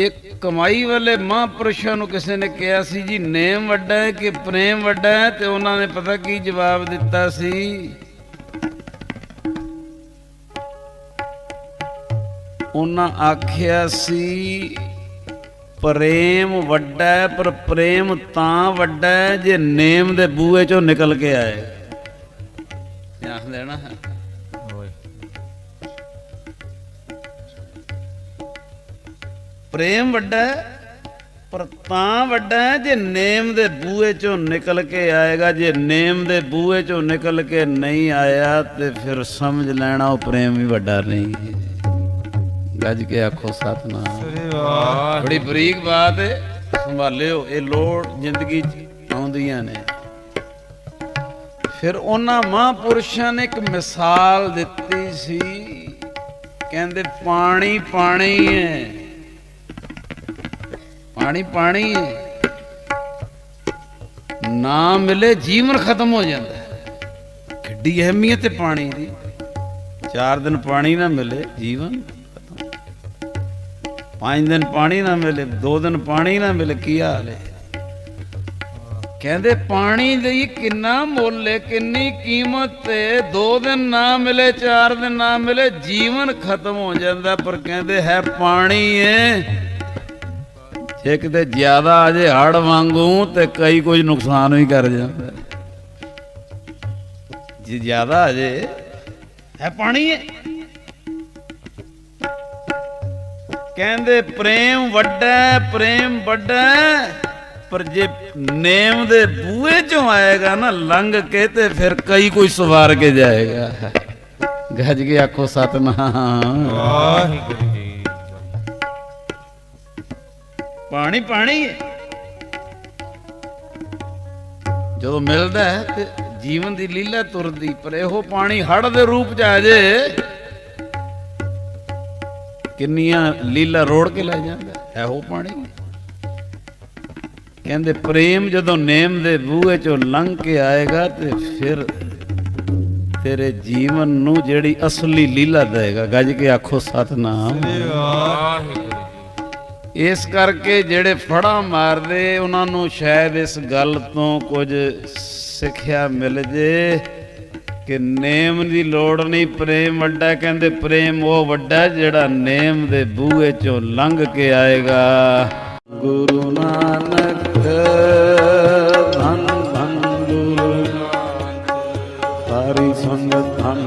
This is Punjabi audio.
ਇੱਕ ਕਮਾਈ ਵਾਲੇ ਮਹਾਂਪੁਰਸ਼ਾਂ ਨੂੰ ਕਿਸੇ ਨੇ ਕਿਹਾ ਸੀ, ਜੀ, ਨੇਮ ਵੱਡਾ ਹੈ ਕਿ ਪ੍ਰੇਮ ਵੱਡਾ ਹੈ? ਤੇ ਉਹਨਾਂ ਨੇ ਪਤਾ ਕੀ ਜਵਾਬ ਦਿੱਤਾ ਸੀ? ਉਹਨਾਂ ਆਖਿਆ ਸੀ, ਪ੍ਰੇਮ ਵੱਡਾ ਹੈ, ਪਰ ਪ੍ਰੇਮ ਤਾਂ ਵੱਡਾ ਹੈ ਜੇ ਨੇਮ ਦੇ ਬੂਹੇ ਚੋਂ ਨਿਕਲ ਕੇ ਆਏ। ਆਖ ਦੇਣਾ। ਹੈ ਪ੍ਰੇਮ ਵੱਡਾ ਹੈ, ਪਰ ਤਾਂ ਵੱਡਾ ਹੈ ਜੇ ਨੇਮ ਦੇ ਬੂਹੇ ਚੋਂ ਨਿਕਲ ਕੇ ਆਏਗਾ। ਜੇ ਨੇਮ ਦੇ ਬੂਹੇ ਚੋਂ ਨਿਕਲ ਕੇ ਨਹੀਂ ਆਇਆ ਤੇ ਫਿਰ ਸਮਝ ਲੈਣਾ ਉਹ ਪ੍ਰੇਮ ਵੀ ਵੱਡਾ ਨਹੀਂ ਗੱਜ ਕੇ ਆਖੋ ਸਤਨਾਮ। ਅਰੇ ਵਾਹ ਬੜੀ ਬਰੀਕ ਬਾਤ ਹੈ। ਸੰਭਾਲਿਓ, ਇਹ ਲੋੜ ਜ਼ਿੰਦਗੀ 'ਚ ਆਉਂਦੀਆਂ ਨੇ। ਫਿਰ ਉਹਨਾਂ ਮਹਾਂਪੁਰਸ਼ਾਂ ਨੇ ਇੱਕ ਮਿਸਾਲ ਦਿੱਤੀ ਸੀ। ਕਹਿੰਦੇ ਪਾਣੀ ਪਾਣੀ ਹੈ। ਪਾਣੀ ਪਾਣੀ ਨਾ ਮਿਲੇ, ਜੀਵਨ ਖਤਮ ਹੋ ਜਾਂਦਾ ਕਿੱਡੀ ਅਹਿਮੀਅਤ ਹੈ ਪਾਣੀ ਦੀ। ਚਾਰ ਦਿਨ ਪਾਣੀ ਨਾ ਮਿਲੇ, ਜੀਵਨ ਪੰਜ ਦਿਨ ਪਾਣੀ ਨਾ ਮਿਲੇ, ਦੋ ਦਿਨ ਪਾਣੀ ਨਾ ਮਿਲੇ, ਕੀ ਹਾਲ ਹੈ? ਕਹਿੰਦੇ ਪਾਣੀ ਲਈ ਕਿੰਨਾ ਮੁੱਲ ਹੈ, ਕਿੰਨੀ ਕੀਮਤ ਹੈ। ਦੋ ਦਿਨ ਨਾ ਮਿਲੇ, ਚਾਰ ਦਿਨ ਨਾ ਮਿਲੇ, ਜੀਵਨ ਖਤਮ ਹੋ ਜਾਂਦਾ ਪਰ ਕਹਿੰਦੇ ਹੈ ਪਾਣੀ ਹੈ। ਜੇ ਕਿਤੇ ਜ਼ਿਆਦਾ ਆ ਜੇ ਹੜ ਵਾਂਗੂ ਤੇ ਕਈ ਕੁਝ ਨੁਕਸਾਨ ਵੀ ਕਰ ਜਾਂਦਾ। ਜੇ ਜ਼ਿਆਦਾ ਆ ਜੇ ਹੈ ਪਾਣੀ ਹੈ ਕਹਿੰਦੇ ਪ੍ਰੇਮ ਵੱਡਾ ਪ੍ਰੇਮ ਵੱਡਾ ਪਰ ਜੇ ਨੇਮ ਦੇ ਬੂਹੇ ਚੋਂ ਆਏਗਾ ਨਾ ਲੰਘ ਕੇ ਤੇ ਫਿਰ ਕਈ ਕੋਈ ਸਵਾਰ ਕੇ ਜਾਏਗਾ। ਗੱਜ ਕੇ ਆਖੋ ਸਤਨਾਮ। ਵਾਹਿਗੁਰੂ ਪਾਣੀ ਪਾਣੀ ਹੈ। ਜਦੋਂ ਮਿਲਦਾ ਹੈ ਤੇ ਜੀਵਨ ਦੀ ਲੀਲਾ ਤੁਰਦੀ ਪਰ ਇਹੋ ਪਾਣੀ ਹੜ ਦੇ ਰੂਪ ਚ ਆ ਜੇ। ਕਿੰਨੀਆਂ ਲੀਲਾ ਰੋੜ ਕੇ ਲੈ ਜਾਂਦਾ ਇਹੋ ਪਾਣੀ। ਕਹਿੰਦੇ ਪ੍ਰੇਮ ਜਦੋਂ ਨੇਮ ਦੇ ਬੂਹੇ ਚੋਂ ਲੰਘ ਕੇ ਆਏਗਾ ਤੇ ਫਿਰ ਤੇਰੇ ਜੀਵਨ ਨੂੰ ਜਿਹੜੀ ਅਸਲੀ ਲੀਲਾ ਦੇਗਾ। ਗੱਜ ਕੇ ਆਖੋ ਸਤਨਾਮ। ਇਸ ਕਰਕੇ ਜਿਹੜੇ ਫੜਾ ਮਾਰਦੇ, ਉਹਨਾਂ ਨੂੰ ਸ਼ਾਇਦ ਇਸ ਗੱਲ ਤੋਂ ਕੁਝ ਸਿੱਖਿਆ ਮਿਲ ਜੇ ਕਿ ਨੇਮ ਦੀ ਲੋੜ ਨਹੀਂ, ਪ੍ਰੇਮ ਵੱਡਾ ਕਹਿੰਦੇ ਪ੍ਰੇਮ ਉਹ ਵੱਡਾ ਜਿਹੜਾ ਨੇਮ ਦੇ ਬੂਹੇ ਚੋਂ ਲੰਘ ਕੇ ਆਏਗਾ। ਗੁਰੂ ਨਾਨਕ, ਧੰਨ ਧੰਨ ਗੁਰੂ ਹਰੀ ਸੰਗਤ ਧੰਨ